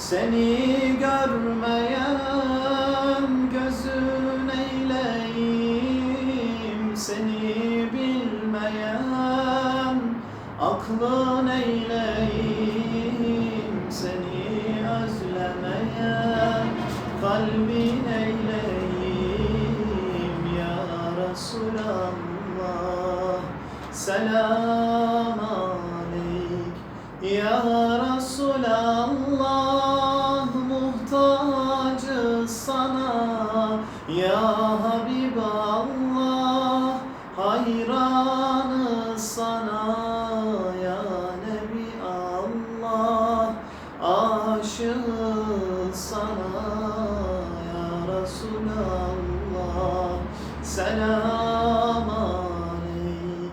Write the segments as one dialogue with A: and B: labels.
A: Seni görmeyen gözün eyleyim Seni bilmeyen aklın eyleyim Seni özlemeyen kalbin eyleyim. Ya Resulallah Selam sana Ya Habiballah Hayranız sana Ya Nebi Allah Aşığız sana Ya Resulallah. Selam aleyk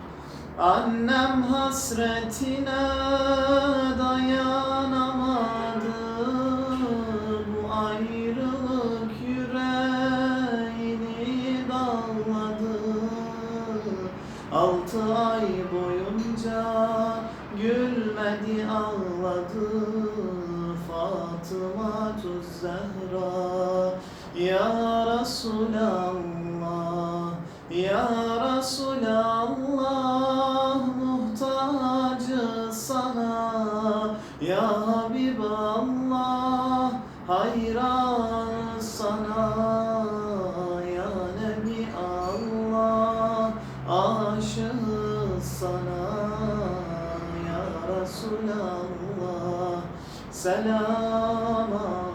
A: Annem hasretine Altı ay boyunca gülmedi ağladı. Fatıma Zehra. Ya Resulallah Ya Resulallah muhtacız sana. Ya Habiballah hayran sana ya Resulallah. Selama